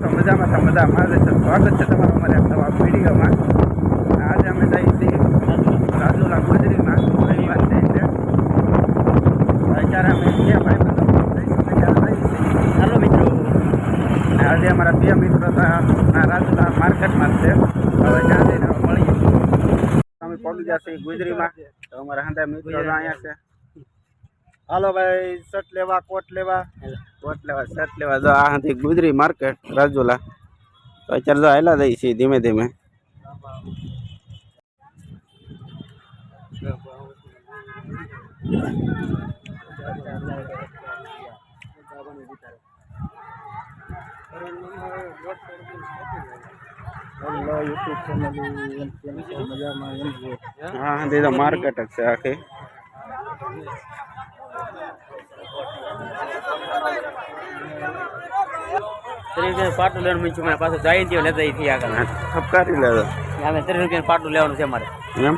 મજામાં તો મજા મારે છે સ્વાગત છે તમારું અમારે નવા વિડીયોમાં. આજે અમે જઈએ છીએ રાજુલા ગુજરીમાં રવિવાર છે. અત્યારે અમે બે ભાઈ જઈએ હાલો મિત્રો. આજે અમારા બે મિત્રો રાજુલા માર્કેટમાં છે. હવે ત્યાં જઈને મળીએ. અમે પહોંચી ગયા છીએ ગુજરીમાં. તો અમારા હંધા મિત્રો અહીંયા છે. હાલો ભાઈ શર્ટ લેવા કોટ લેવા? કોટ લેવા શર્ટ લેવા. જો આ હતી ગુજરી માર્કેટ રાજુલા. તો અત્યારે જો હાલા જઈએ છીએ ધીમે ધીમે. હેલો યુટ્યુબ ચેનલ એમ કેમ છો મજામાં એમ છો હા હા તો માર્કેટ જ છે આખી. ત્રીસ રૂપિયા પાટું લેવાનું મીઠું મારે પાછું જાય દો લેતા થઈ આગળ. કાઢી લેતો અમે ત્રીસ રૂપિયા પાટું લેવાનું છે મારે એમ?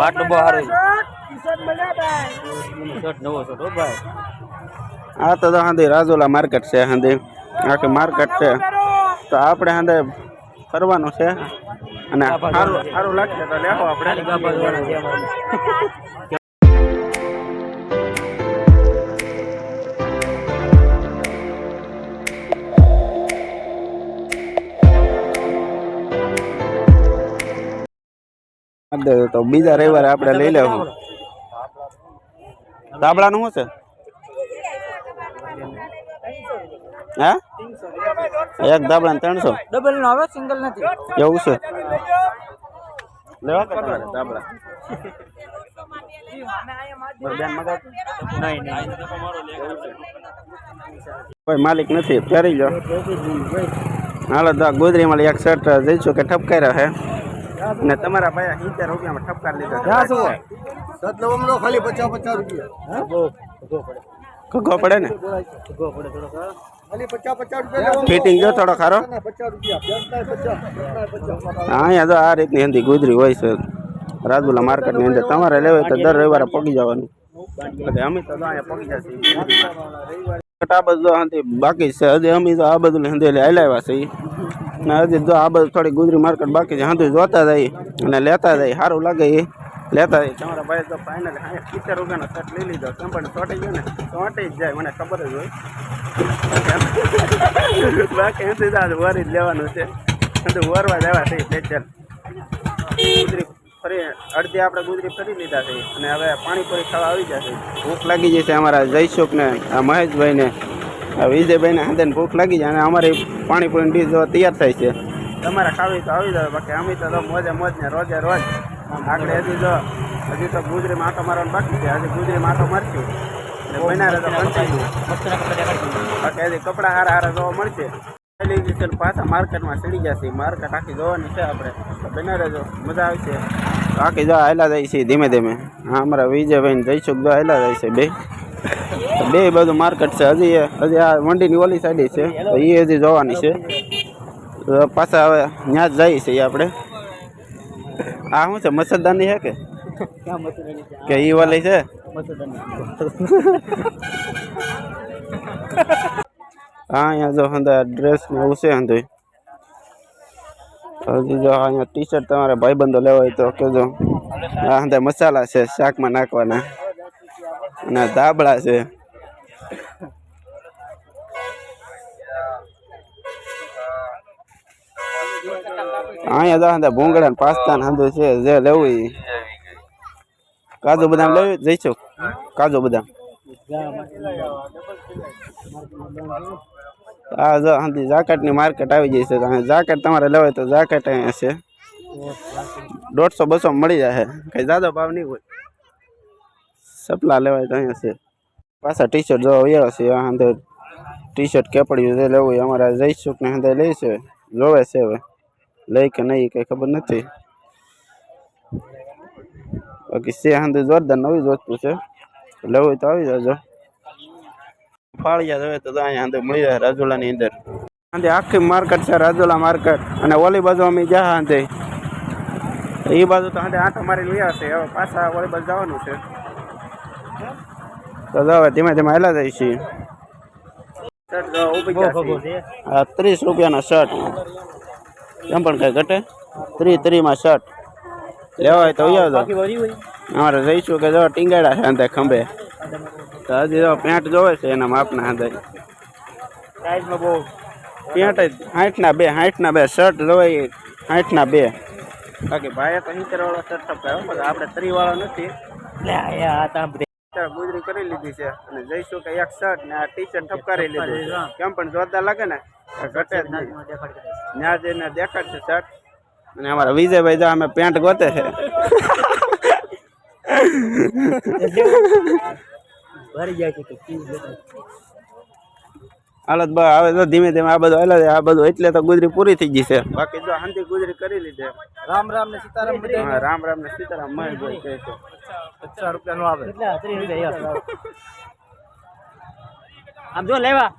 પાટલું બહુ સારું શર્ટ નવો શર્ટ ભાઈ. આ તો હાંધી રાજુલા માર્કેટ છે હાંધી. આખે માર્કેટ છે. તો આપણે હાંધે ફરવાનું છે. અને સારું સારું લાગશે તો લેવો આપણે. તો બીજા રવિવારે આપણે લઈ લેવું. દાબડાનું શું છે? હા? એક દાબડા ત્રણસો? ડબલ નો આવે સિંગલ નથી. એવું છે? લેવા તો તમારે દાબડા બેન મગાવ નહીં નહીં. કોઈ માલિક નથી પહેરી લો. હાલો તો આ ગોદરીમાં એક શર્ટ જઈશું કે ઠપકાર્યા છે અને તમારા ભાઈ સિત્તેર રૂપિયામાં ઠપકાર લીધા. સતનવમનો ખાલી પચાસ પચાસ રૂપિયા. ખગો પડે. ને? પચાસ પચાસ રૂપિયા ફિટિંગ જો થોડો ખારો હા અહીંયા તો આ રીતની હંધી ગુજરી હોય છે. રાજુલા માર્કેટની અંદર તમારે લેવાય તો દર રવિવારે પગી જવાનું. અમે તો આ બધું બાકી છે. હજી અમે તો આ બધું હંધી હલાવ્યા છે. ને હજી જો આ બધું થોડી ગુજરી માર્કેટ બાકી છે. હાંધું જોતા જાય અને લેતા જાય સારું લાગે એ. લેતા જાય તમારા ભાઈ તો ફાઇનલ હા રૂપિયાનો શર્ટ લઈ લીધો. કંપની ચોટી ગયો ને, ચોટી જ જાય, મને ખબર જ હોય. બાકી એથી જ વરી જ લેવાનું છે. બધું વરવા જવા છે સ્પેશિયલ ગુજરી ફરી, અડધી આપણે ગુજરી ફરી લીધા છે. અને હવે પાણીપુરી ખાવા આવી જશે. ભૂખ લાગી જશે અમારા જયસુખ ને મહેશભાઈ ને આ વિજયભાઈ ને હાથે ભૂખ લાગી જાય અને અમારી પાણીપુરી ડીશ જો તૈયાર થાય છે. તમારે ખાવી તો આવી જાવ બાકી અમે તો મોજે મોજ ને રોજે રોજ આગળ હજી જો. હજી તો ગુજરી માથો મારવાનું બાકી છે. હજી ગુજરી માથો મારશું. ને બનારે તો પંચાયત. બાકી હજી કપડાં હારા હારા જોવા મળશે. પેલી દિવસે પાછા માર્કેટમાં ચડી જશે માર્કેટ આખી જોવાની છે આપણે. તો જો. મજા આવશે બાકી જો હાલા જાય છે ધીમે ધીમે. હા અમારા વિજયભાઈ ને જયસુખ જો હેલા જાય છે બે. બે બધું માર્કેટ છે. હજી હજી આ મંડીની ઓલી સાઈડ છે. એ હજી જોવાની છે. પાછા હવે ત્યાં જ જઈએ છીએ આપણે. આ શું છે? મચ્છરદાની છે કે? કે એ વાલી છે? હા, અહીંયા જો હંધા ડ્રેસ ને એવું છે હંધુય હજી જો અહીંયા ટી શર્ટ તમારે ભાઈબંધો લેવા હોય તો કહેજો આ હંધા મસાલા છે શાકમાં નાખવાના. અને ધાબળા છે. અહીંયા જો હંધા ભૂંગળા ને પાસ્તા ને સાંધું છે, જે લેવું એ કાજુ બદામ લેવી? જઈશું. કાજુ બદામ. હા જો હાંધી જાકેટની માર્કેટ આવી જશે તો જાકેટ તમારે લેવાય તો જાકેટ અહીંયા છે. દોઢસો બસો મળી જશે કઈ જાદો ભાવ નહીં હોય. સપલા લેવાય તો અહીંયા છે પાછા ટી શર્ટ જો એવા છે આ અંદર ટી શર્ટ કેપડિયું જે લેવું હોય અમારા જઈશુક ને અંદર લે છે જોવે છે હવે લઈ કે નહીં કઈ ખબર નથી બાકી છે અંદર જોરદાર નવી જ વસ્તુ છે લેવું હોય તો આવી જાજો ફાળિયા જોઈએ તો અહીંયા અંદર મળી જાય રાજુલાની અંદર આંધે આખી માર્કેટ છે રાજુલા માર્કેટ અને ઓલી બાજુ અમે જ્યાં આંધે એ બાજુ તો આંધે આંટા મારીને ગયા છે, હવે પાછા ઓલી બાજુ જવાનું છે। તો જો હવે ધીમે ધીમે હેલા જાય છીએ શર્ટ જો ઊભી બહુ ખબર જશે છે. આ ત્રીસ રૂપિયાનો શર્ટ. એમ પણ કઈ ઘટે? ત્રી ત્રીમાં શર્ટ. લેવા હોય તો આવ્યો બાકી વળી હોય અમારે જઈશું કે જો ટીંગાડા છે અંદર ખંભે. તો હજી જો પેન્ટ જોવે છે એના માપના અંદર સાઈઝમાં બહુ પેન્ટ જ સાઠના બે સાઠના બે શર્ટ જોવાય સાઠના બે. બાકી ભાઈએ તો સિત્તેર વાળો શર્ટ ટપકાયો પણ આપણે ત્રી વાળો નથી. લે આ તાર બધે અત્યારે ગુજરી કરી લીધી છે. અને જઈશું કે એક શર્ટ ને આ ટી શર્ટ ઠપકારી લીધું કેમ પણ જોરદાર લાગે ને ઘટે જ નહીં. ત્યાં જઈને દેખાડશે શર્ટ અને અમારા વિજયભાઈ જો અમે પેન્ટ ગોતે છે. ભરી જાય છે હાલત બહુ હવે તો ધીમે ધીમે આ બધું હાલત આ બધું એટલે તો ગુજરી પૂરી થઈ ગઈ છે. બાકી જો શાંતિ ગુજરી કરી લીધી. રામ રામ ને સીતારામ બધા રામ રામ ને સીતારામ મહેશભાઈ કહે છે. પચાસ રૂપિયાનું આવે. કેટલા? ત્રીસ રૂપિયા આમ જો લેવા.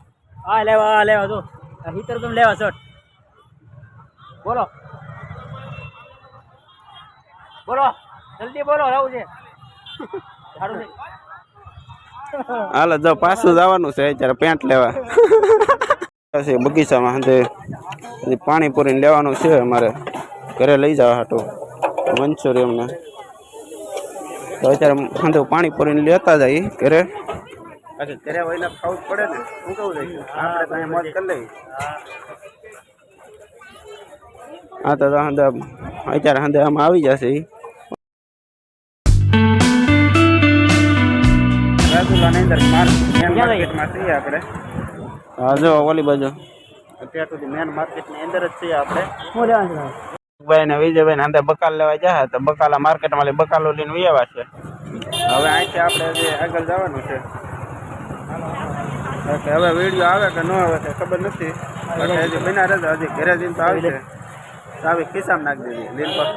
આ લેવા આ લેવા જો. આ સિત્તેર રૂપિયા લેવા શર્ટ? બોલો. બોલો. જલ્દી બોલો રહું છે સારું છે. હાલો જો પાછું જવાનું છે અત્યારે પેન્ટ લેવા. પછી બગીચામાં હાંજે હજી પાણી પૂરીને લેવાનું છે અમારે. ઘરે લઈ જવા હાટું. મંચુરિયમને તો અત્યારે સાંજે પાણી પૂરીને લેતા જઈએ ઘરે. ઘરે વહીને ખાવું જ પડે ને. શું કહું આપણે તો અહીંયા મોજ કરી લઈએ. હા તો હાંજે અત્યારે હાંજે આમાં આવી જશે અંદર મેન માર્કેટમાં છીએ આપણે. હા જો ઓલી બાજુ. અત્યાર સુધી મેન માર્કેટની અંદર જ છીએ આપણે. શું લેવાનું છે ભાઈ ને વિજયભાઈ ને અંદર બકાલ લેવા જાય તો બકાલા માર્કેટમાં લઈ બકાલો લઈને ઉયાવા છે. હવે અહીંથી આપણે આગળ જવાનું છે. ઓકે, હવે વીડિયો આવે કે ન આવે તે ખબર નથી. એટલે હજી બના રહેશે હજી ઘરે જઈને તો આવી છે આવી ખિસ્સામાં નાખી દીધી લીલ પર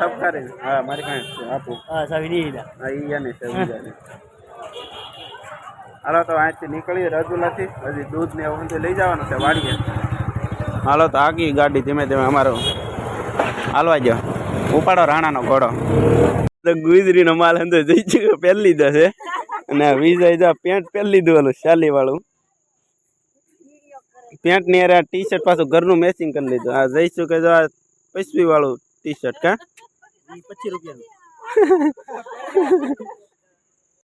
હા મારી કાંઈ આપું. હા સાવી હા છે હાલો તો અહીંથી નીકળીએ રાજુલાથી હજી દૂધ ને એવું બધું લઈ જવાનું છે વાડીએ. હાલો તો આગી ગાડી ધીમે ધીમે અમારો હાલવા જો ઉપાડો રાણાનો ઘોડો. તો ગુજરીનો માલ અંદર જઈ ચૂક્યો પહેરી લીધો છે. અને વિજય જો પેન્ટ પહેરી લીધું ઓલું શાલી વાળું પેન્ટની અરે ટી શર્ટ પાછું ઘરનું મેચિંગ કરી લીધું. આ જઈશું કે જો આ પૈસવી વાળું ટી શર્ટ કા પચીસ રૂપિયાનું.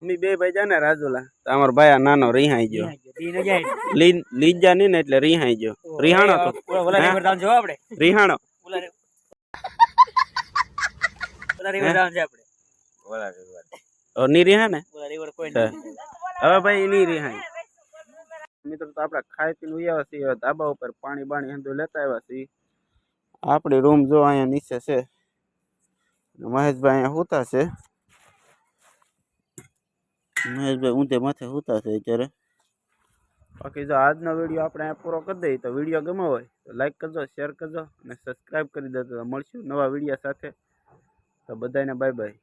અમે બે ભાઈ જા ને રાજુલા. તો અમારો ભાઈ આ નાનો રિહાઈ ગયો. લીજા નહીં ને એટલે રિહાઈ ગયો. રિહાણો તો. રિહાણો. ની રિહા ને? ઓલા river કોઈ હવે ભાઈ ની રિહાઈ. મિત્રો તો આપણે ખાઈ પીને ઉયાવા છીએ. ધાબા ઉપર પાણી બાણી હંધું લેતા આવ્યા છીએ. આપણી રૂમ જો અહીંયા નીચે છે. મહેશભાઈ અહીંયા હોતા છે. મહેશભાઈ ઊંધે માથે સૂતા છે અત્યારે. બાકી જો આજનો વીડિયો આપણે પૂરો કરી દઈએ તો વીડિયો ગમ્યો હોય તો લાઈક કરજો શેર કરજો અને સબસ્ક્રાઈબ કરી દેજો. મળશું નવા વીડિયો સાથે. તો બધાને બાય બાય